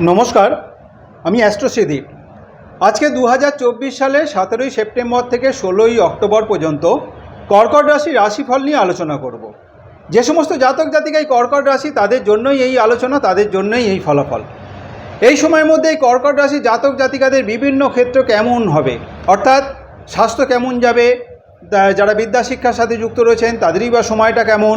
নমস্কার, আমি অ্যাস্ট্রোসিদীপ আজকে দু হাজার চব্বিশ সালে সতেরোই সেপ্টেম্বর থেকে ষোলোই অক্টোবর পর্যন্ত কর্কট রাশি রাশিফল নিয়ে আলোচনা করব। যে সমস্ত জাতক জাতিকাই কর্কট রাশি তাদের জন্যই এই আলোচনা, তাদের জন্যই এই ফলাফল। এই সময়ের মধ্যে এই কর্কট রাশি জাতক জাতিকাদের বিভিন্ন ক্ষেত্র কেমন হবে? অর্থাৎ স্বাস্থ্য কেমন যাবে? যারা বিদ্যা শিক্ষার সাথে যুক্ত রয়েছেন, তাদেরই বা সময়টা কেমন?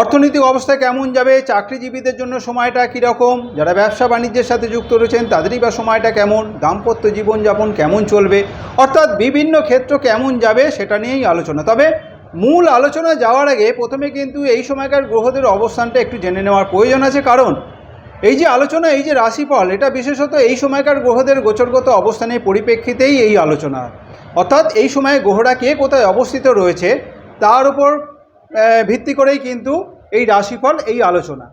অর্থনৈতিক অবস্থা কেমন যাবে? চাকরিজীবীদের জন্য সময়টা কীরকম? যারা ব্যবসা বাণিজ্যের সাথে যুক্ত রয়েছেন, তাদেরই বা সময়টা কেমন? দাম্পত্য জীবনযাপন কেমন চলবে? অর্থাৎ বিভিন্ন ক্ষেত্র কেমন যাবে সেটা নিয়েই আলোচনা। তবে মূল আলোচনা যাওয়ার আগে প্রথমে কিন্তু এই সময়কার গ্রহদের অবস্থানটা একটু জেনে নেওয়ার প্রয়োজন আছে। কারণ এই যে আলোচনা, এই যে রাশিফল, এটা বিশেষত এই সময়কার গ্রহদের গোচরগত অবস্থানের পরিপ্রেক্ষিতেই এই আলোচনা। অর্থাৎ এই সময়ে গ্রহরা কে কোথায় অবস্থিত রয়েছে, তার উপর ভিত্তি করেই কিন্তু এই রাশিফল, এই আলোচনা।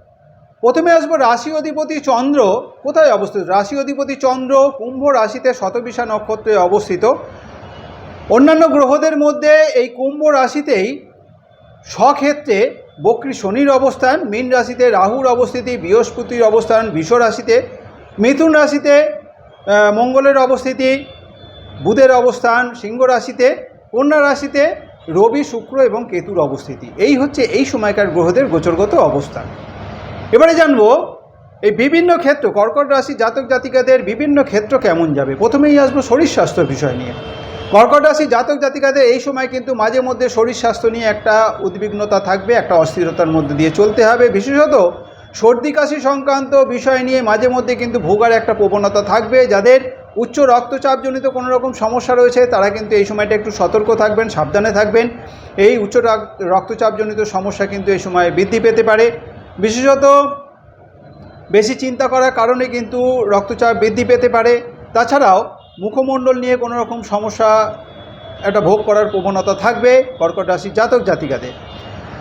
প্রথমে আসব রাশি অধিপতি চন্দ্র, কোথায় অবস্থিত? রাশি অধিপতি চন্দ্র কুম্ভ রাশিতে শতবিশা নক্ষত্রে অবস্থিত। অন্যান্য গ্রহদের মধ্যে এই কুম্ভ রাশিতেই স্বক্ষেত্রে বক্রী শনির অবস্থান, মীন রাশিতে রাহুর অবস্থিতি, বৃহস্পতির অবস্থান, বিষ রাশিতে মিথুন রাশিতে মঙ্গলের অবস্থিতি, বুধের অবস্থান, সিংহ রাশিতে, কন্যা রাশিতে রবি, শুক্র এবং কেতুর অবস্থিতি। এই হচ্ছে এই সময়কার গ্রহদের গোচরগত অবস্থান। এবারে জানব, এই বিভিন্ন ক্ষেত্র, কর্কট রাশি জাতক জাতিকাদের বিভিন্ন ক্ষেত্র কেমন যাবে? প্রথমেই আসব শরীর স্বাস্থ্য বিষয় নিয়ে। কর্কট রাশি জাতক জাতিকাদের এই সময় কিন্তু মাঝে মধ্যে শরীর স্বাস্থ্য নিয়ে একটা উদ্বিগ্নতা থাকবে, একটা অস্থিরতার মধ্যে দিয়ে চলতে হবে। বিশেষত সর্দি, কাশি সংক্রান্ত বিষয় নিয়ে মাঝে মধ্যে কিন্তু ভোগার একটা প্রবণতা থাকবে, যাদের উচ্চ রক্তচাপজনিত কোনো রকম সমস্যা রয়েছে, তারা কিন্তু এই সময়টা একটু সতর্ক থাকবেন, সাবধানে থাকবেন। এই উচ্চ রক- রক্তচাপজনিত সমস্যা কিন্তু এই সময় বৃদ্ধি পেতে পারে। বিশেষত বেশি চিন্তা করার কারণে কিন্তু রক্তচাপ বৃদ্ধি পেতে পারে। তাছাড়াও মুখমণ্ডল নিয়ে কোনো রকম সমস্যা একটা ভোগ করার প্রবণতা থাকবে কর্কট রাশির জাতক জাতিকাদের।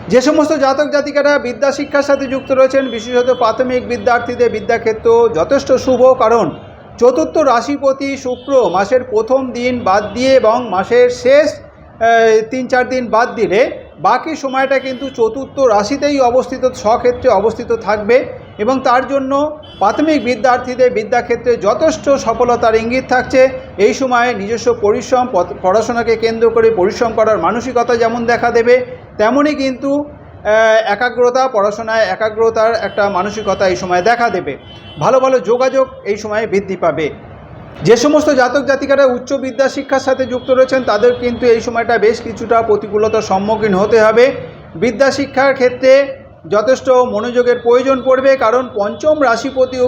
যে সমস্ত জাতক জাতিকারা বিদ্যা শিক্ষার সাথে যুক্ত রয়েছেন, বিশেষত প্রাথমিক বিদ্যার্থীদের বিদ্যাক্ষেত্র যথেষ্ট শুভ কারণ। চতুর্থ রাশিপতি শুক্র মাসের প্রথম দিন বাদ দিয়ে এবং মাসের শেষ তিন চার দিন বাদ দিলে বাকি সময়টা কিন্তু চতুর্থ রাশিতেই অবস্থিত, স্বক্ষেত্রে অবস্থিত থাকবে এবং তার জন্য প্রাথমিক বিদ্যার্থীদের বিদ্যাক্ষেত্রে যথেষ্ট সফলতার ইঙ্গিত থাকছে। এই সময়ে নিজস্ব পরিশ্রম পড়াশোনাকে কেন্দ্র করে পরিশ্রম করার মানসিকতা যেমন দেখা দেবে তেমনই কিন্তু একাগ্রতা, পড়াশোনায় একাগ্রতার একটা মানসিকতা এই সময় দেখা দেবে। ভালো ভালো যোগাযোগ এই সময়ে বৃদ্ধি পাবে। যে সমস্ত জাতক জাতিকারা উচ্চ বিদ্যা শিক্ষার সাথে যুক্ত রয়েছেন, তাদের কিন্তু এই সময়টা বেশ কিছুটা প্রতিকূলতার সম্মুখীন হতে হবে। বিদ্যা শিক্ষার ক্ষেত্রে যথেষ্ট মনোযোগের প্রয়োজন পড়বে, কারণ পঞ্চম রাশিপতি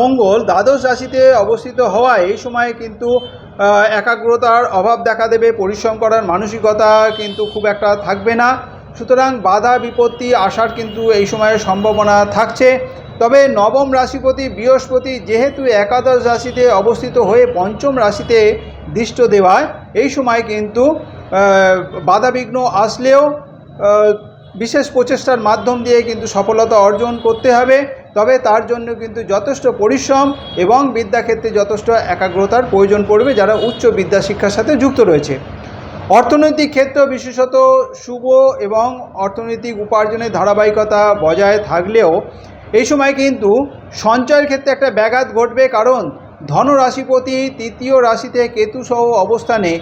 মঙ্গল দ্বাদশ রাশিতে অবস্থিত হওয়ায় এই সময়ে কিন্তু একাগ্রতার অভাব দেখা দেবে, পরিশ্রম করার মানসিকতা কিন্তু খুব একটা থাকবে না। সুতরাং বাধা বিপত্তি আসার কিন্তু এই সময়ে সম্ভাবনা থাকছে। তবে নবম রাশিপতি বৃহস্পতি যেহেতু একাদশ রাশিতে অবস্থিত হয়ে পঞ্চম রাশিতে দৃষ্ট দেওয়ায় এই সময় কিন্তু বাধাবিঘ্ন আসলেও বিশেষ প্রচেষ্টার মাধ্যম দিয়ে কিন্তু সফলতা অর্জন করতে হবে। তবে তার জন্য কিন্তু যথেষ্ট পরিশ্রম এবং বিদ্যাক্ষেত্রে যথেষ্ট একাগ্রতার প্রয়োজন পড়বে যারা উচ্চ বিদ্যা শিক্ষার সাথে যুক্ত রয়েছে। অর্থনৈতিক ক্ষেত্র বিশেষত শুভ এবং অর্থনৈতিক উপার্জনের ধারাবাহিকতা বজায় থাকলেও এই সময় কিন্তু সঞ্চয়ের ক্ষেত্রে একটা ব্যাঘাত ঘটবে কারণ ধনরাশিপতি তৃতীয় রাশিতে কেতু সহ অবস্থানে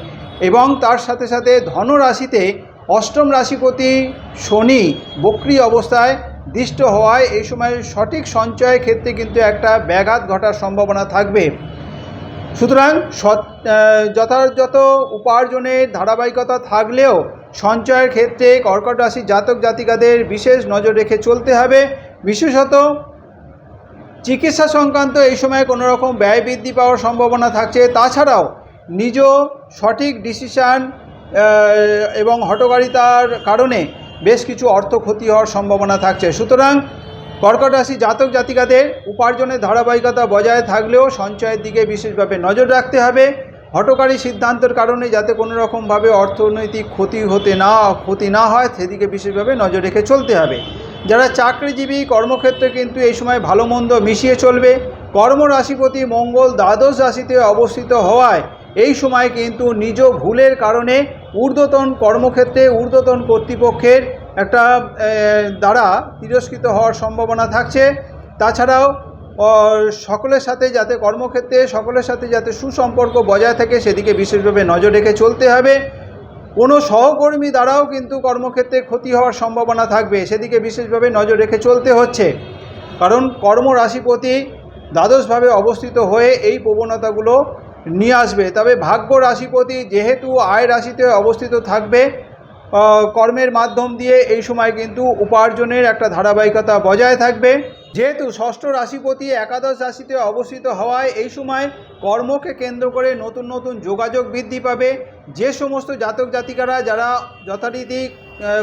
এবং তার সাথে সাথে ধনরাশিতে অষ্টম রাশিপতি শনি বক্রি অবস্থায় দৃষ্ট হওয়ায় এই সময় সঠিক সঞ্চয়ের ক্ষেত্রে কিন্তু একটা ব্যাঘাত ঘটার সম্ভাবনা থাকবে। সুতরাং যথাযথ উপার্জনের ধারাবাহিকতা থাকলেও সঞ্চয়ের ক্ষেত্রে কর্কট রাশি জাতক জাতিকাদের বিশেষ নজর রেখে চলতে হবে। বিশেষত চিকিৎসা সংক্রান্ত এই সময় কোনো রকম ব্যয় বৃদ্ধি পাওয়ার সম্ভাবনা থাকছে। তাছাড়াও নিজ সঠিক ডিসিশান এবং হটকারিতার কারণে বেশ কিছু অর্থ ক্ষতি হওয়ার সম্ভাবনা থাকছে। সুতরাং কর্কট রাশি জাতক জাতিকাদের উপার্জনের ধারাবাহিকতা বজায় থাকলেও সঞ্চয়ের দিকে বিশেষভাবে নজর রাখতে হবে। হটকারী সিদ্ধান্তের কারণে যাতে কোনো রকমভাবে অর্থনৈতিক ক্ষতি হতে না, ক্ষতি না হয়, সেদিকে বিশেষভাবে নজর রেখে চলতে হবে। যারা চাকরিজীবী, কর্মক্ষেত্রে কিন্তু এই সময় ভালো মন্দ মিশিয়ে চলবে। কর্মরাশিপতি মঙ্গল দ্বাদশ রাশিতে অবস্থিত হওয়ায় এই সময় কিন্তু নিজ ভুলের কারণে ঊর্ধ্বতন কর্মক্ষেত্রে ঊর্ধ্বতন কর্তৃপক্ষের একটা দ্বারা তিরস্কৃত হওয়ার সম্ভাবনা থাকছে। তাছাড়াও সকলের সাথে যাতে কর্মক্ষেত্রে, সকলের সাথে যাতে সুসম্পর্ক বজায় থাকে, সেদিকে বিশেষভাবে নজর রেখে চলতে হবে। কোনো সহকর্মী দ্বারাও কিন্তু কর্মক্ষেত্রে ক্ষতি হওয়ার সম্ভাবনা থাকবে, সেদিকে বিশেষভাবে নজর রেখে চলতে হচ্ছে। কারণ কর্মরাশিপতি দ্বাদশভাবে অবস্থিত হয়ে এই প্রবণতাগুলো নিয়ে আসবে। তবে ভাগ্য রাশিপতি যেহেতু আয় রাশিতে অবস্থিত থাকবে কর্মের মাধ্যম দিয়ে এই সময় কিন্তু উপার্জনের একটা ধারাবাহিকতা বজায় থাকবে। যেহেতু ষষ্ঠ রাশিপতি একাদশ রাশিতে অবস্থিত হওয়ায় এই সময় কর্মকে কেন্দ্র করে নতুন নতুন যোগাযোগ বৃদ্ধি পাবে। যে সমস্ত জাতক জাতিকারা যারা যথারীতি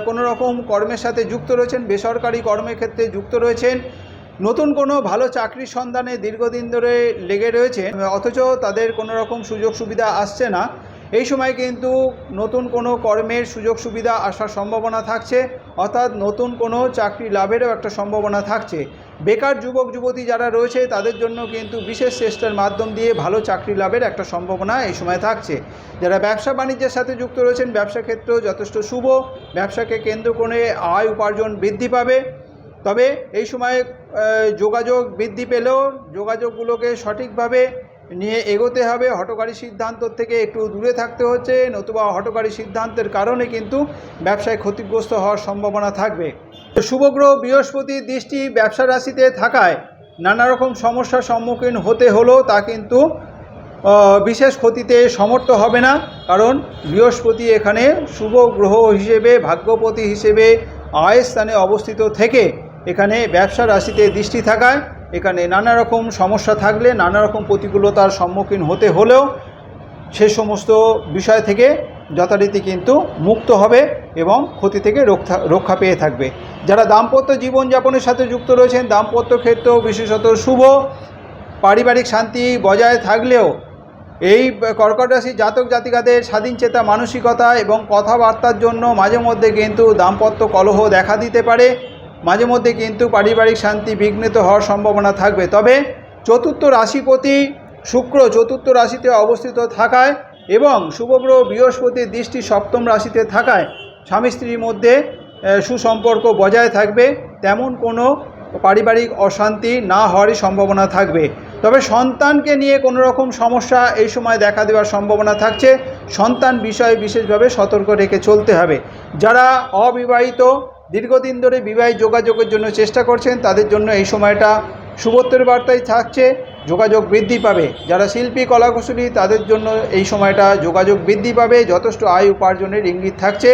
কোনো রকম কর্মের সাথে যুক্ত রয়েছেন, বেসরকারি কর্মের ক্ষেত্রে যুক্ত রয়েছেন, নতুন কোনো ভালো চাকরির সন্ধানে দীর্ঘদিন ধরে লেগে রয়েছে, অথচ তাদের কোনো রকম সুযোগ সুবিধা আসছে না। এই সময় কিন্তু নতুন কোনো কর্মের সুযোগ সুবিধা আসার সম্ভাবনা থাকছে, অর্থাৎ নতুন কোনো চাকরি লাভেরও একটা সম্ভাবনা থাকছে। বেকার যুবক, যুবতী যারা রয়েছে, তাদের জন্য কিন্তু বিশেষ চেষ্টার মাধ্যম দিয়ে ভালো চাকরি লাভের একটা সম্ভাবনা এই সময় থাকছে। যারা ব্যবসা বাণিজ্যের সাথে যুক্ত রয়েছেন, ব্যবসা ক্ষেত্রেও যথেষ্ট শুভ। ব্যবসাকে কেন্দ্র করে আয় উপার্জন বৃদ্ধি পাবে। তবে এই সময় যোগাযোগ বৃদ্ধি পেলেও যোগাযোগগুলোকে সঠিকভাবে নিয়ে এগোতে হবে। হটকারী সিদ্ধান্ত থেকে একটু দূরে থাকতে হচ্ছে, নতুবা হটকারী সিদ্ধান্তের কারণে কিন্তু ব্যবসায় ক্ষতিগ্রস্ত হওয়ার সম্ভাবনা থাকবে। শুভগ্রহ বৃহস্পতির দৃষ্টি ব্যবসা রাশিতে থাকায় নানা রকম সমস্যার সম্মুখীন হতে হলেও তা কিন্তু বিশেষ ক্ষতিতে সমর্থ হবে না। কারণ বৃহস্পতি এখানে শুভ গ্রহ হিসেবে, ভাগ্যপতি হিসেবে আয় স্থানে অবস্থিত থেকে এখানে ব্যবসা রাশিতে দৃষ্টি থাকায় এখানে নানা রকম সমস্যা থাকলে নানা রকম প্রতিকূলতার সম্মুখীন হতে হলেও সে সমস্ত বিষয় থেকে যথারীতি কিন্তু মুক্ত হবে এবং ক্ষতি থেকে রক্ষা রক্ষা পেয়ে থাকবে। যারা দাম্পত্য জীবনযাপনের সাথে যুক্ত রয়েছেন, দাম্পত্য ক্ষেত্রেও বিশেষত শুভ, পারিবারিক শান্তি বজায় থাকলেও এই কর্কট রাশি জাতক জাতিকাদের স্বাধীন চেতা মানসিকতা এবং কথাবার্তার জন্য মাঝে মধ্যে কিন্তু দাম্পত্য কলহ দেখা দিতে পারে। মাঝে মধ্যে কিন্তু পারিবারিক শান্তি বিঘ্নিত হওয়ার সম্ভাবনা থাকবে। তবে চতুর্থ রাশিপতি শুক্র চতুর্থ রাশিতে অবস্থিত থাকায় এবং শুভগ্রহ বৃহস্পতির দৃষ্টি সপ্তম রাশিতে থাকায় স্বামী স্ত্রীর মধ্যে সুসম্পর্ক বজায় থাকবে। তেমন কোনো পারিবারিক অশান্তি না হওয়ারই সম্ভাবনা থাকবে। তবে সন্তানকে নিয়ে কোনো রকম সমস্যা এই সময় দেখা দেওয়ার সম্ভাবনা থাকছে। সন্তান বিষয়ে বিশেষভাবে সতর্ক রেখে চলতে হবে। যারা অবিবাহিত দীর্ঘদিন ধরে বিবাহিত যোগাযোগের জন্য চেষ্টা করছেন, তাদের জন্য এই সময়টা শুভত্বের বার্তাই থাকছে, যোগাযোগ বৃদ্ধি পাবে। যারা শিল্পী, কলাকুশলী, তাদের জন্য এই সময়টা যোগাযোগ বৃদ্ধি পাবে, যথেষ্ট আয় উপার্জনের ইঙ্গিত থাকছে।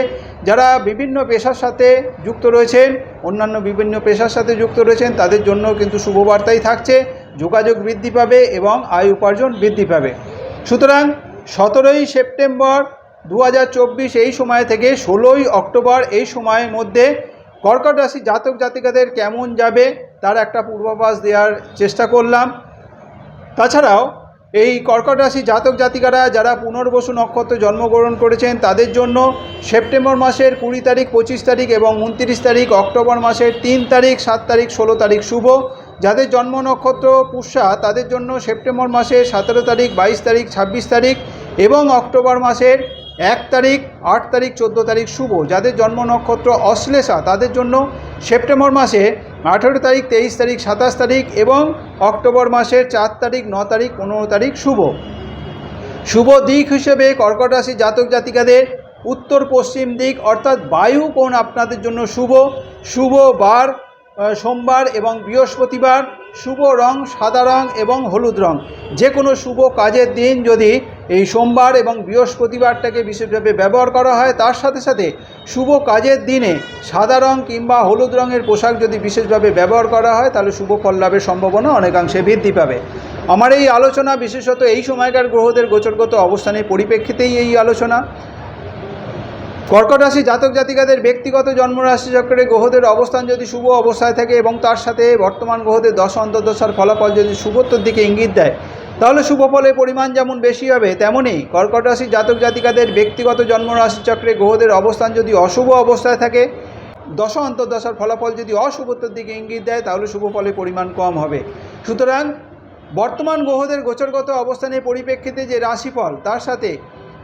যারা বিভিন্ন পেশার সাথে যুক্ত রয়েছেন, অন্যান্য বিভিন্ন পেশার সাথে যুক্ত রয়েছেন, তাদের জন্য কিন্তু শুভবার্তাই থাকছে, যোগাযোগ বৃদ্ধি পাবে এবং আয় উপার্জন বৃদ্ধি পাবে। সুতরাং সতেরোই সেপ্টেম্বর দু হাজার চব্বিশ এই সময় থেকে ষোলোই অক্টোবর এই সময়ের মধ্যে কর্কট রাশি জাতক জাতিকাদের কেমন যাবে তার একটা পূর্বাভাস দেওয়ার চেষ্টা করলাম। তাছাড়াও এই কর্কট রাশি জাতক জাতিকারা যারা পুনর্বসু নক্ষত্রে জন্মগ্রহণ করেছেন, তাদের জন্য সেপ্টেম্বর মাসের কুড়ি তারিখ, পঁচিশ তারিখ এবং উনত্রিশ তারিখ, অক্টোবর মাসের তিন তারিখ, সাত তারিখ, ষোলো তারিখ শুভ। যাদের জন্ম নক্ষত্র পুষ্যা, তাদের জন্য সেপ্টেম্বর মাসের সতেরো তারিখ, বাইশ তারিখ, ছাব্বিশ তারিখ এবং অক্টোবর মাসের এক তারিখ, আট তারিখ, চোদ্দ তারিখ শুভ। যাদের জন্ম নক্ষত্র অশ্লেষা, তাদের জন্য সেপ্টেম্বর মাসে আঠেরো তারিখ, তেইশ তারিখ, সাতাশ তারিখ এবং অক্টোবর মাসের চার তারিখ, ন তারিখ, পনেরো তারিখ শুভ। শুভ দিক হিসেবে কর্কট রাশি জাতক জাতিকাদের উত্তর পশ্চিম দিক অর্থাৎ বায়ু কোণ আপনাদের জন্য শুভ। শুভ বার সোমবার এবং বৃহস্পতিবার শুভ রং, সাদা রং এবং হলুদ রং। যে কোনো শুভ কাজের দিন যদি এই সোমবার এবং বৃহস্পতিবারটাকে বিশেষভাবে ব্যবহার করা হয়, তার সাথে সাথে শুভ কাজের দিনে সাদা রং কিংবা হলুদ রঙের পোশাক যদি বিশেষভাবে ব্যবহার করা হয়, তাহলে শুভ ফল লাভের সম্ভাবনা অনেকাংশে বৃদ্ধি পাবে। আমার এই আলোচনা বিশেষত এই সময়কার গ্রহদের গোচরগত অবস্থানের পরিপ্রেক্ষিতেই এই আলোচনা। কর্কট রাশি জাতক জাতিকাদের ব্যক্তিগত জন্মরাশি চক্রে গ্রহদের অবস্থান যদি শুভ অবস্থায় থাকে এবং তার সাথে বর্তমান গ্রহদের দশ অন্তর্দশার ফলাফল যদি শুভত্বর দিকে ইঙ্গিত দেয়, তাহলে শুভ ফলের পরিমাণ যেমন বেশি হবে তেমনই কর্কট রাশি জাতক জাতিকাদের ব্যক্তিগত জন্মরাশি চক্রে গ্রহদের অবস্থান যদি অশুভ অবস্থায় থাকে, দশ অন্তর্দশার ফলাফল যদি অশুভত্বর দিকে ইঙ্গিত দেয়, তাহলে শুভ ফলের পরিমাণ কম হবে। সুতরাং বর্তমান গ্রহদের গোচরগত অবস্থানের পরিপ্রেক্ষিতে যে রাশিফল, তার সাথে